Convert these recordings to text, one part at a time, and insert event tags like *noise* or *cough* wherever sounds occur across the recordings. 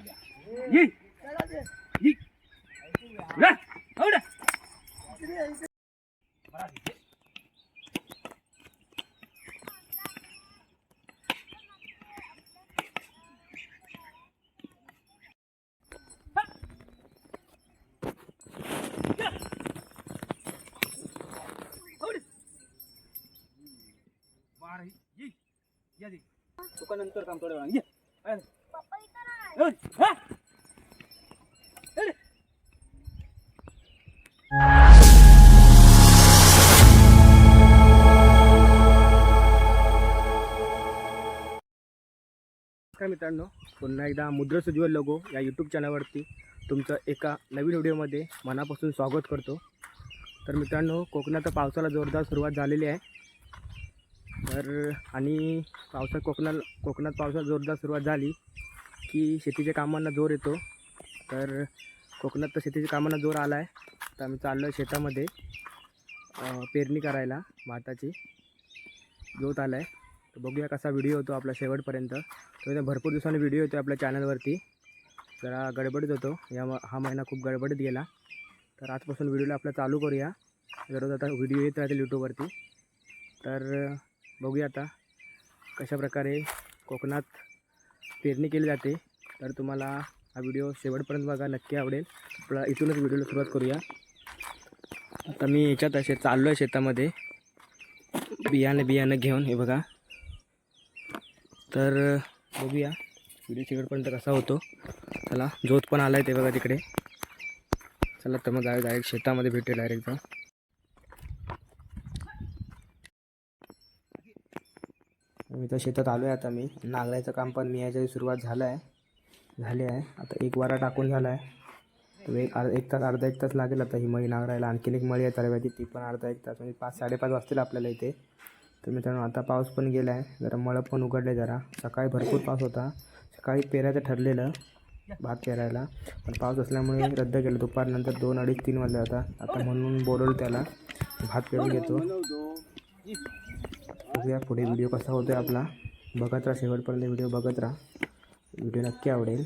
ये ये उडा उडा बारा ये या दे तुका नंतर काम थोड्या वेळाने ये मित्रांनो पुन्हा एकदा मुद्र सुज्वल लोगो या यूट्यूब चॅनलवरती तुमचं एका नवीन व्हिडिओमध्ये मनापासून स्वागत करतो. तर मित्रांनो कोकणात पावसाला जोरदार सुरुवात झालेली आहे. तर आणि पावसात कोकणात कोकणात पावसाला जोरदार सुरुवात झाली. की शेतीच्या कामांना जोर येतो. तर कोकणात तर शेतीच्या कामांना जोर आला आहे तर आम्ही चाललो आहे शेतामध्ये पेरणी करायला भाताची. जोत आला आहे तर बघूया कसा व्हिडिओ होतो आपला शेवटपर्यंत. तर भरपूर दिवसांनी व्हिडिओ येतो आपल्या चॅनलवरती जरा गडबडीत होतो. या म- हा महिना खूप गडबडीत गेला. तर आजपासून व्हिडिओला आपला चालू करूया. दररोज आता व्हिडिओ येत राहतील यूट्यूबवरती तर बघूया आता कशाप्रकारे कोकणात पेरणी केली जाते. तर तुम्हाला हा व्हिडिओ शेवटपर्यंत बघा नक्की आवडेल. आपला इथूनच व्हिडिओला सुरुवात करूया. आता मी याच्यात असे चाललो आहे शेतामध्ये. बियाणं बियाणं घेऊन हे बघा. तर बघूया व्हिडिओ शेवटपर्यंत कसा होतो. चला जोत पण आला आहे ते बघा तिकडे. चला तर मग डायरेक्ट शेतामध्ये भेटेल डायरेक्ट जाऊन. तर शेतात आलो आहे आता मी. नांगरायचं काम पण मी याच्या सुरुवात झालं आहे झाली आहे. आता एक वारा टाकून झाला आहे तर एक अर्धा एक तास अर्धा एक तास लागेल आता ही मळी नांगरायला. आणखीन एक मळी आहे चालवायची ती पण अर्धा एक तास म्हणजे पाच साडेपाच वाजतील आपल्याला इथे. तर मित्रांनो आता पाऊस पण गेला आहे जरा मळं पण उघडले जरा. सकाळी भरपूर पाऊस होता. सकाळी पेरायचं ठरलेलं भात पेरायला. पण पाऊस असल्यामुळे रद्द केलं. दुपारनंतर दोन अडीच तीन वाजले होता आता म्हणून बोलवलं त्याला. भात पेरून घेतो. बघूया पुढे व्हिडिओ कसा होतो आहे आपला. बघत राहा शेवटपर्यंत व्हिडिओ बघत राहा. व्हिडिओ नक्की आवडेल.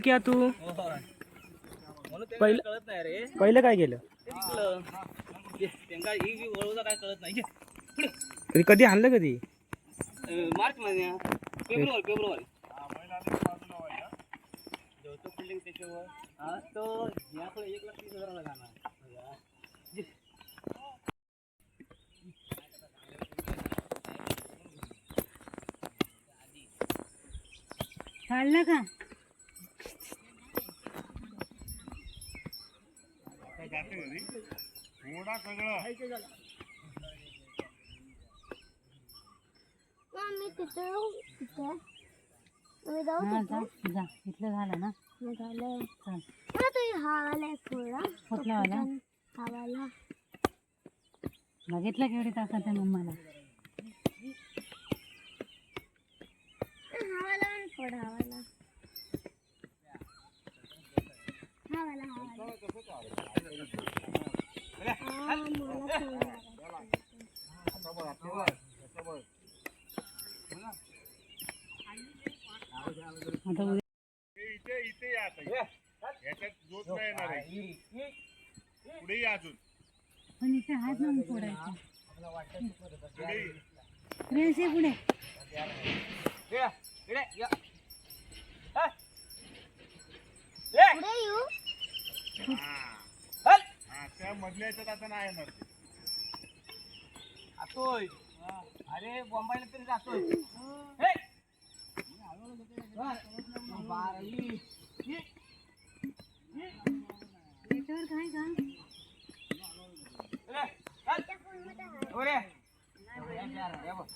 क्या तू? पहिलं कळत नाही रे. पहिलं काय केलं? त्यांना ही वळवता काय कळत नाही. कधी कधी आणलं कधी? मार्च महिन्या फेब्रुवारी फेब्रुवारी. जेवतो बिल्डिंग त्याच्यावर. हा तो याकडे एक लाख काढलं का? तिथे जाऊ तिथे मी जाऊ हा तिथे जा जा. इथलं झालं ना? मग झालं चल मला तो वाला आहे थोडा कुठला वाला? वाला बघितलं केवढी ताकद आहे मम्माला? हा वाला पण थोडा वाला हवाला हवाला हा, मला फोन आला. आता उद्या इथे इथे या आता याच्यात जोत नाही येणार आहे पुढे या अजून पण इथे हात नाही फोडायचा पुढे रेस आहे पुढे इकडे, या. पुढे येऊ हा हा, त्या मधल्या याच्यात आता नाही येणार ते. जातोय अरे बॉम्बाईला तरी जातोय हे! बारावी. याच्यावर काय काम इकडे, चल. हो रे. या बघ.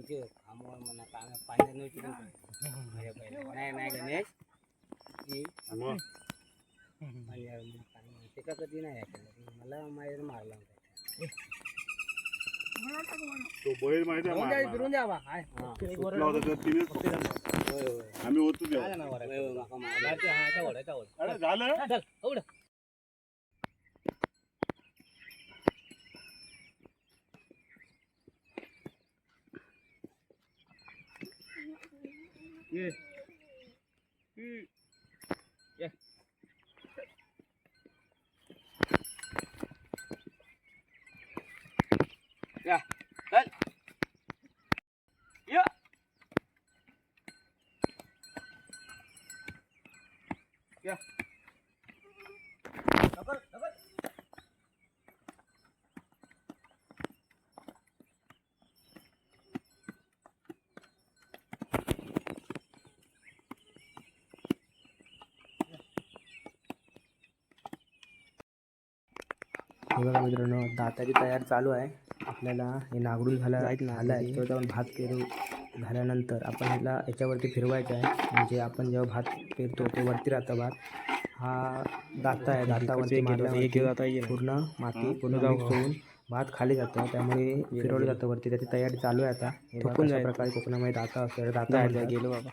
त्यांचे कामं म्हणा काम पाण्यात नव्हती अरे पहिले नाही नाही गणेश की पाण्यावर पाणी ते का कधी नाही ऐकलं मला माहेर मारला तो बैल माहिती आहे मार- फिरून द्या बा हाय सुटला होता तर तिनेच पकडला. होय होय आम्ही होतो तेव्हा. काय जनावर आहे? होय, होय, माका मारला. याचा ओढ, याचा ओढ. अरे झालं चल, ओढ. ये. ये. ये. या, चल. या. या. बघा मित्रांनो दाताची तयार चालू आहे. आपल्याला हे नागरून झालं झालं आहे. तेव्हा आपण भात पेरू झाल्यानंतर आपण ह्याला याच्यावरती फिरवायचं आहे. म्हणजे आपण जेव्हा भात पेरतो ते वरती राहतं भात हा दाता आहे दातावरती मारल्यावरती पूर्ण माती पूर्ण होऊन भात खाली जातं. त्यामुळे फिरवलं जातं वरती. त्याची तयारी चालू आहे आता. हे बघा कशा प्रकारे कोकणामध्ये दाता असतो. दाता गेलो बाबा.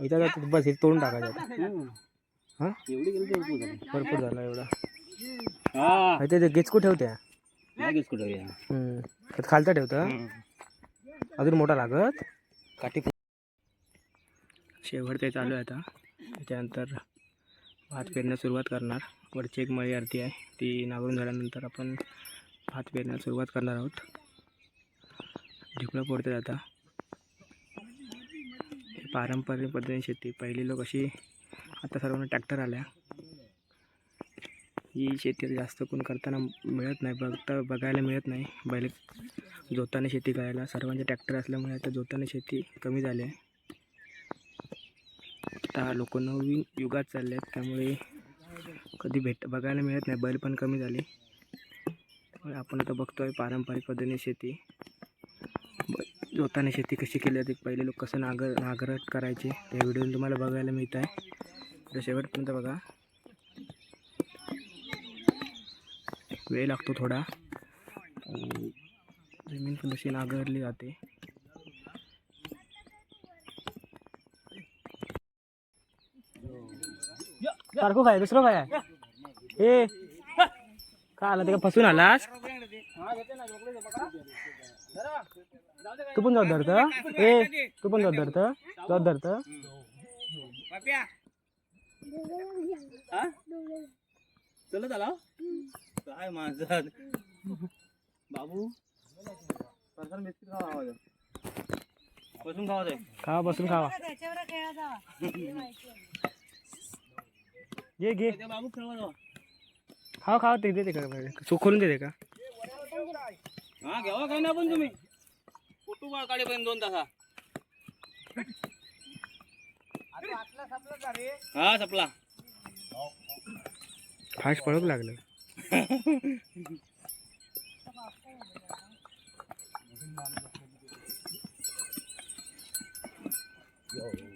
इथं जातं बस हे तोडून टाकायचं हां? एवढी गेली तर उपयोग झाली. भरपूर झालं एवढा. हा. ते ते गेचकू ठेवते लगेच कुठं या. हम्म. त्यात खालचा ठेवतं. अजून मोठा लागत. काठी शेवट ते चालू आहे आता. त्याच्यानंतर भात पेरण्यास सुरुवात करणार. वरची एक मळी आरती आहे. ती नांगरून झाल्यानंतर आपण भात पेरण्यास सुरुवात करणार आहोत. ढिकळं पडते आता. पारंपरिक पद्धतीने शेती. पहिली लोक अशी आता सर्वांना ट्रॅक्टर आल्या. ही शेती जास्त कोण करताना मिळत नाही. बघता बघायला मिळत नाही. बैल जोताने शेती करायला. सर्वांचे ट्रॅक्टर असल्यामुळे आता जोताने शेती कमी झाली आहे. आता लोक नवीन युगात चालले आहेत त्यामुळे कधी भेट बघायला मिळत नाही. बैल पण कमी झाले. त्यामुळे आपण आता बघतो आहे पारंपरिक पद्धतीने शेती. जोताने शेती कशी केली जाते पहिले लोक कसं नागर नांगरट करायचे त्या व्हिडिओ तुम्हाला बघायला मिळत आहे. तर शेवटपर्यंत बघा. वेळ लागतो थोडा. आणि जमीन पण अशी नांगरली जाते. सारखं काय दुसरं काय आहे? ए का आला ते का फसून आलास? तू पण जात धरत ए तू पण जात धरत जात धरत. पाप्या हा चलत आला काय माझा? बाबू? बिस्किट खावा आवाज. बसून खावा ते. खावा बसून खावा. त्याच्यावर खेळा जावा. घे. घे खावा खावा ते देते का सो खोलून देते का? हा घ्यावा काय ना पण तुम्ही? फोटो बाळ काढेपर्यंत दोन तासा. हा सपला. फास्ट पळक लागलं. *laughs*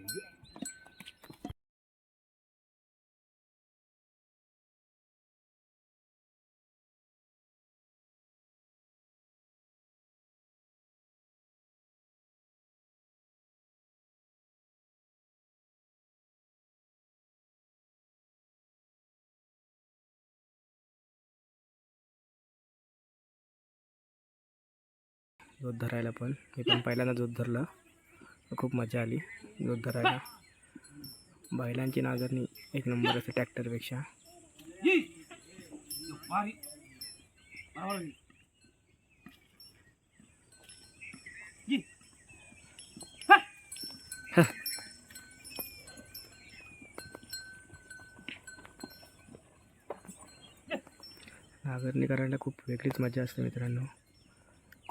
जोत धरायला पण. मी पण पहिल्यांदा जोत धरलं. खूप मजा आली जोत धरायला. बैलांची नांगरणी एक नंबर असते ट्रॅक्टरपेक्षा. नांगरणी करायला खूप वेगळीच मजा असते मित्रांनो.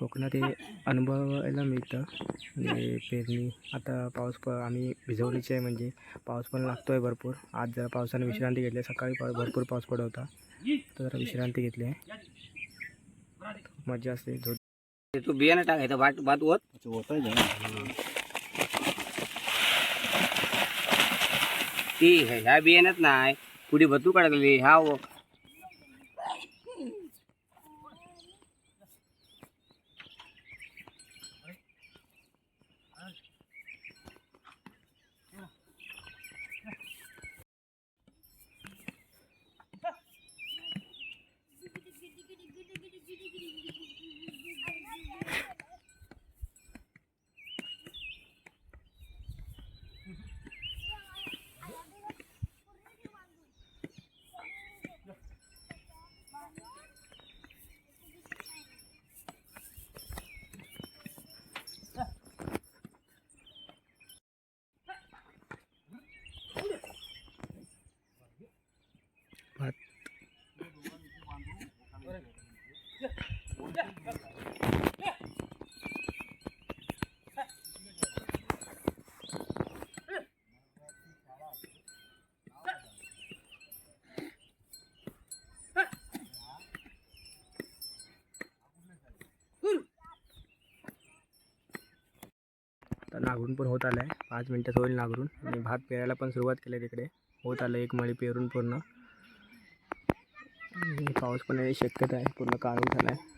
कोकणात हे अनुभवायला मिळतं. म्हणजे पेरणी आता पाऊस प आम्ही भिजवलीची आहे म्हणजे पाऊस पण लागतो आहे भरपूर. आज जरा पावसाने विश्रांती घेतली आहे. सकाळी पा भरपूर पाऊस पडत होता. तर जरा विश्रांती घेतली आहे. मजा असते. ते तू बियाणं टाकायचं भात भात होत ती ह्या बियाण्यात नाही. पुढे भतू काढली ह्या व- भात आता नागरून पण होत आलं आहे पाच मिनटात होईल नागरून. आणि भात पेरायला पण सुरुवात केली आहे तिकडे. होत आलं एक मळी पेरून पूर्ण. पाऊस पण येण्याची शक्यता आहे. पूर्ण काळून झाला आहे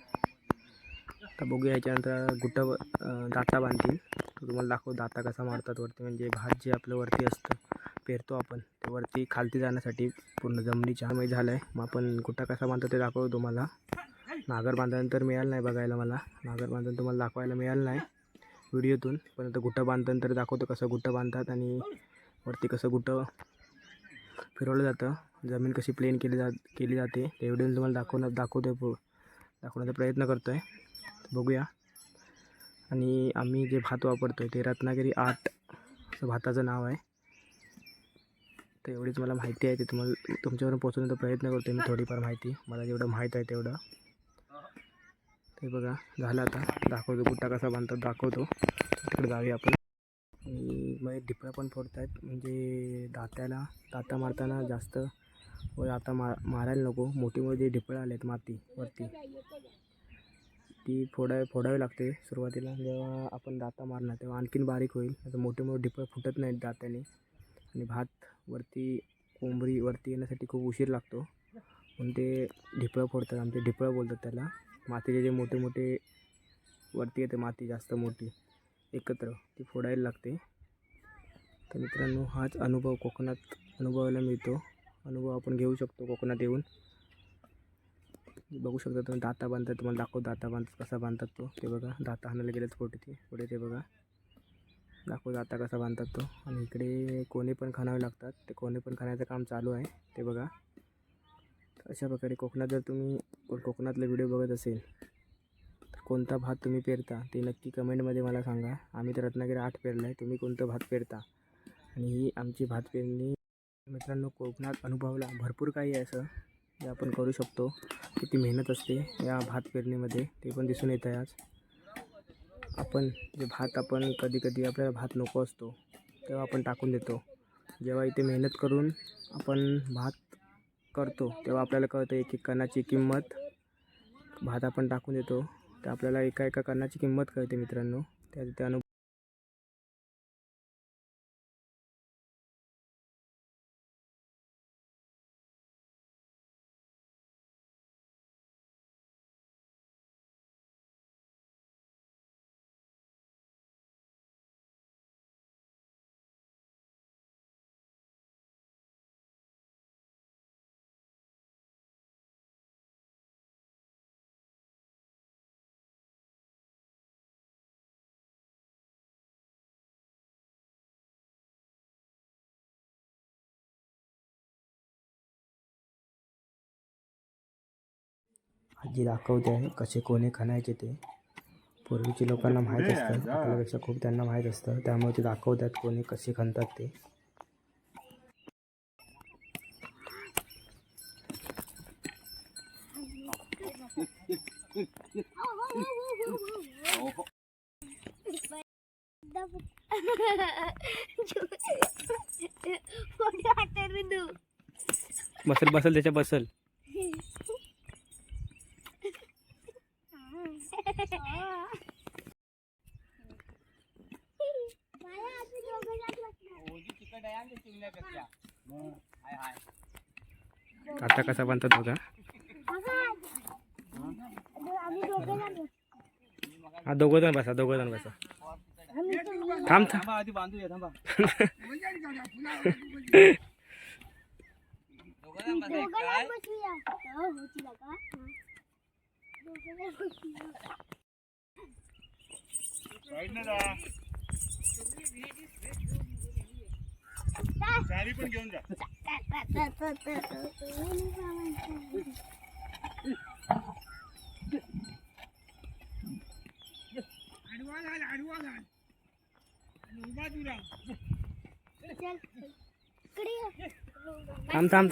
आता बघूया याच्यानंतर गुट्टा दाता बांधतील. तुम्हाला दाखव दाता कसा मारतात वरती. म्हणजे भात जे आपलं वरती असतं पेरतो आपण ते वरती खालती जाण्यासाठी पूर्ण जमिनीच्या माहीत झालं आहे मग आपण गुट्टा कसा बांधतो ते दाखवतो तुम्हाला. नागर बांधल्यानंतर मिळालं नाही बघायला मला. नागर बांधून तुम्हाला दाखवायला मिळालं नाही. व्हिडिओतून. पण आता गुट्टा तर दाखवतो कसं गुट्टं बांधतात आणि वरती कसं गुट्टं फिरवलं जातं. जमीन कशी प्लेन केली जा केली जाते. ते व्हिडिओ तुम्हाला दाखवणं दाखवतो पु- दाखवण्याचा प्रयत्न करतो आहे बघूया. आणि आम्ही जे भात वापरतो आहे ते रत्नागिरी आठ असं भाताचं नाव आहे. तर एवढीच मला माहिती आहे. ते तुम्हाला तुमच्यावरून पोचवण्याचा प्रयत्न करतो मी थोडीफार माहिती. मला जेवढं माहीत आहे तेवढं. हे बघा झालं आता. दाखवतो गुट्टा कसा बांधतात दाखवतो. तिकडे जाऊया आपण. आणि मग ढिपळं पण फोडत आहेत म्हणजे दात्याला दाता मारताना जास्त व दाता मा मारायला नको. मोठी मोठी ढिपळं आले आहेत माती वरती ती फोडाय फोडावी लागते सुरुवातीला. जेव्हा आपण दाता मारणार तेव्हा आणखीन बारीक होईल. आता मोठे मोठे ढिपळं फुटत नाहीत दात्याने. आणि भात वरती कोंबरी वरती येण्यासाठी खूप उशीर लागतो. म्हणून ते ढिपळं फोडतात. आमचे ढिपळं बोलतात त्याला. मातीचे जे मोठे मोठे वरती येते माती जास्त मोठी एकत्र ती फोडायला लागते. तर मित्रांनो हाच अनुभव कोकणात अनुभवायला मिळतो. अनुभव आपण घेऊ शकतो कोकणात येऊन. बघू शकता तुम्ही दाता बांधतात तुम्हाला दाखव दाता बांधतात कसा बांधतात तो. ते बघा दाता हाणायला गेलेच फोटो ते. पुढे ते बघा. दाखव दाता कसा बांधतात तो. आणि इकडे कोणी पण खाणावे लागतात. ते कोणी पण खाण्याचं काम चालू आहे ते बघा. अशा प्रकारे कोकणात जर तुम्ही कोकणातले व्हिडिओ बघत असेल तर कोणता भात तुम्ही पेरता ते नक्की कमेंटमध्ये मला सांगा. आम्ही तर रत्नागिरी आठ पेरलं आहे तुम्ही कोणतं भात पेरता? आणि ही आमची भात पेरणी. मित्रांनो कोकणात अनुभवला भरपूर काही आहे असं जे आपण करू शकतो. किती मेहनत असते या भात पेरणीमध्ये ते पण दिसून येतं आहे आज. आपण जे भात आपण कधी कधी आपल्याला भात नको असतो तेव्हा आपण टाकून देतो. जेव्हा इथे मेहनत करून आपण भात करतो तेव्हा आपल्याला कळतं एक एक कणाची किंमत. भात आपण टाकून देतो. तर आपल्याला एका एका कणाची किंमत कळते मित्रांनो. त्या त्या अनुभव आजी दाखवते आहे कसे कोणी खणायचे ते. पूर्वीच्या लोकांना माहीत असतं आपल्यापेक्षा खूप त्यांना माहीत असतं. त्यामुळे ते दाखवतात कोणी कसे खणतात ते. *laughs* बसल बसल त्याच्या बसल. *laughs* आता कसा बांधतात बघा हा दोघं जण बसा दोघं जण बसा. थांब थांब *laughs* आधी बांधूया थांबा दोघं काय साईडनं जा चारी पण घेऊन जा आडवा घाल आडवा घाल आणि उभा तू राहा थांब थांब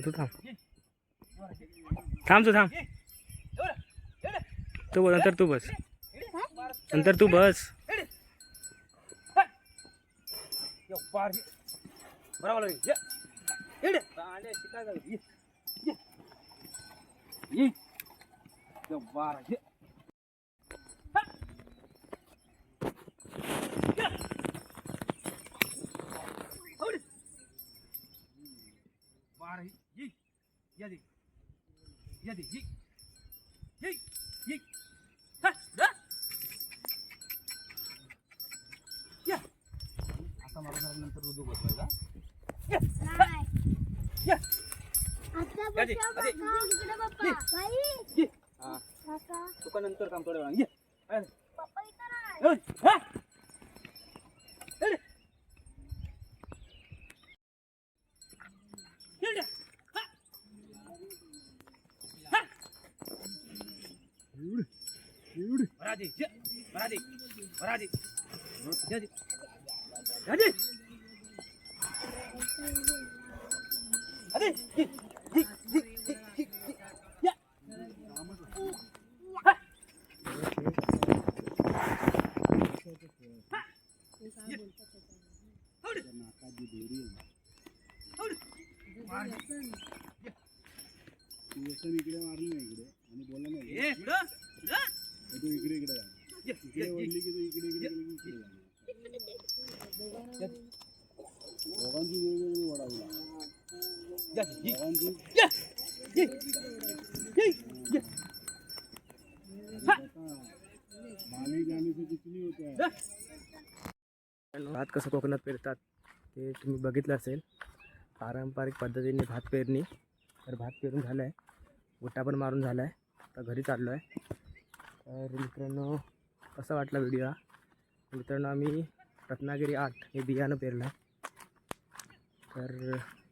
थांब तू थांब. थांब तू थांब. तू बस नंतर तू बस. नंतर तू बस. बरोबर ये बारा या दे ये ये ये हा दा या आता मला जरा नंतर रुदू बसवायचा या. बाई, ये हा तुका नंतर काम थोड्या वेळा ये अरे, हा. अरे. ये रे. हा. हा. बरा दे, ये. बरा दे. बरा दे. या दे. या दे. अरे, ये, ये, ये, ये, ये, ये. या. हा. इकडे मारली ना इकडे आणि बोलला नाही ए, पुढं, पुढं. तू इकडे इकडे इकडे. वळली की तू इकडे इकडे इकडे. दोघांची वेगवेगळी वडावी लागते. या, ये, दोघांची. माने होता? भात कसं कोकणात पेरतात ते तुम्ही बघितलं असेल. पारंपरिक पद्धतीने भात पेरणी. तर भात पेरून झालं आहे गुट्टा पण मारून झाला आहे आता घरी चाललो आहे तर मित्रांनो कसा वाटला व्हिडिओ हा मित्रांनो आम्ही रत्नागिरी आठ हे बियाणं पेरलं आहे तर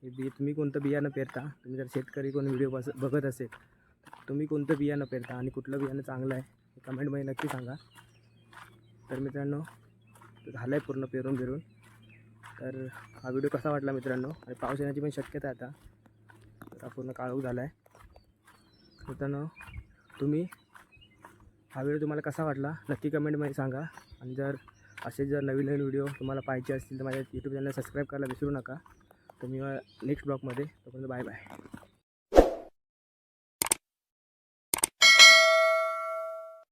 हे बी तुम्ही कोणतं बियाणं पेरता? तुम्ही जर शेतकरी कोण व्हिडिओ बस बघत असेल तुम्ही कोणतं बियाणं पेरता आणि कुठलं बियाणं चांगलं आहे हे कमेंटमध्ये नक्की सांगा. तर मित्रांनो झालं आहे पूर्ण पेरून पेरून तर हा व्हिडिओ कसा वाटला मित्रांनो? आणि पाऊस येण्याची पण शक्यता आहे आता. तर हा पूर्ण काळोख झाला आहे मित्रांनो तुम्ही हा व्हिडिओ तुम्हाला कसा वाटला नक्की कमेंटमध्ये सांगा. आणि जर असे जर नवीन नवीन व्हिडिओ तुम्हाला पाहिजे असतील तर माझ्या यूट्यूब चॅनल सबस्क्राईब करायला विसरू नका. तर मी नेक्स्ट ब्लॉगमध्ये तोपर्यंत बाय बाय.